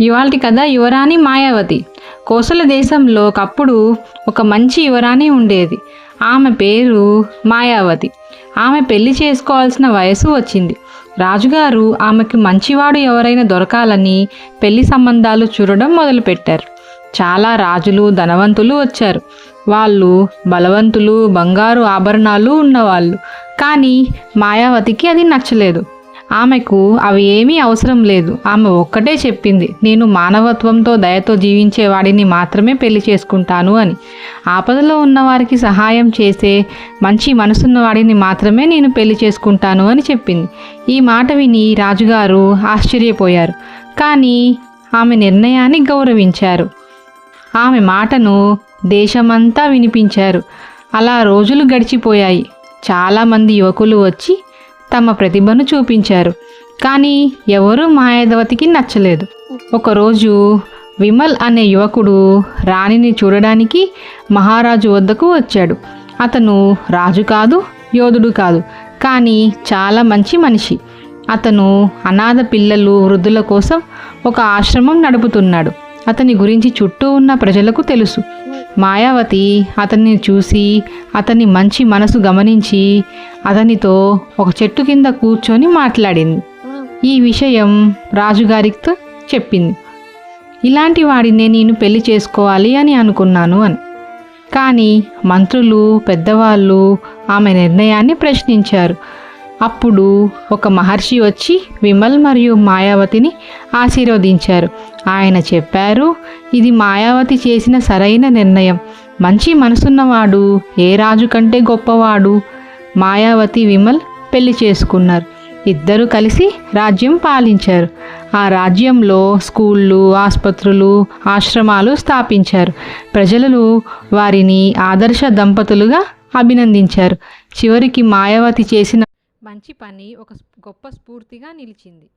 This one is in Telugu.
ఇవాళ కథ యువరాణి మాయావతి. కోసల దేశంలో ఒకప్పుడు ఒక మంచి యువరాణి ఉండేది. ఆమె పేరు మాయావతి. ఆమె పెళ్ళి చేసుకోవాల్సిన వయసు వచ్చింది. రాజుగారు ఆమెకు మంచివాడు ఎవరైనా దొరకాలని పెళ్ళి సంబంధాలు చూడడం మొదలుపెట్టారు. చాలా రాజులు ధనవంతులు వచ్చారు. వాళ్ళు బలవంతులు బంగారు ఆభరణాలు ఉన్నవాళ్ళు. కానీ మాయావతికి అది నచ్చలేదు. ఆమెకు అవి ఏమీ అవసరం లేదు. ఆమె ఒక్కటే చెప్పింది నేను మానవత్వంతో దయతో జీవించే వాడిని మాత్రమే పెళ్ళి చేసుకుంటాను అని. ఆపదలో ఉన్నవారికి సహాయం చేసే మంచి మనసున్న వాడిని మాత్రమే నేను పెళ్ళి చేసుకుంటాను అని చెప్పింది. ఈ మాట విని రాజుగారు ఆశ్చర్యపోయారు కానీ ఆమె నిర్ణయాన్ని గౌరవించారు. ఆమె మాటను దేశమంతా వినిపించారు. అలా రోజులు గడిచిపోయాయి. చాలామంది యువకులు వచ్చి తమ ప్రతిభను చూపించారు. కానీ ఎవరూ మాయావతికి నచ్చలేదు. ఒకరోజు విమల్ అనే యువకుడు రాణిని చూడడానికి మహారాజు వద్దకు వచ్చాడు. అతను రాజు కాదు యోధుడు కాదు కానీ చాలా మంచి మనిషి. అతను అనాథ పిల్లలు వృద్ధుల కోసం ఒక ఆశ్రమం నడుపుతున్నాడు. అతని గురించి చుట్టూ ఉన్న ప్రజలకు తెలుసు. మాయావతి అతన్ని చూసి అతని మంచి మనసు గమనించి అతనితో ఒక చెట్టు కింద కూర్చొని మాట్లాడింది. ఈ విషయం రాజుగారితో చెప్పింది. ఇలాంటి వాడినే నేను పెళ్ళి చేసుకోవాలి అని అనుకున్నాను అని. కానీ మంత్రులు పెద్దవాళ్ళు ఆమె నిర్ణయాన్ని ప్రశ్నించారు. అప్పుడు ఒక మహర్షి వచ్చి విమల్ మరియు మాయావతిని ఆశీర్వదించారు. ఆయన చెప్పారు ఇది మాయావతి చేసిన సరైన నిర్ణయం. మంచి మనసున్నవాడు ఏ రాజు కంటే గొప్పవాడు? మాయావతి విమల్ పెళ్ళి చేసుకున్నారు. ఇద్దరు కలిసి రాజ్యం పాలించారు. ఆ రాజ్యంలో స్కూళ్ళు ఆసుపత్రులు ఆశ్రమాలు స్థాపించారు. ప్రజలు వారిని ఆదర్శ దంపతులుగా అభినందించారు. చివరికి మాయావతి చేసిన మంచి పని ఒక గొప్ప స్ఫూర్తిగా నిలిచింది.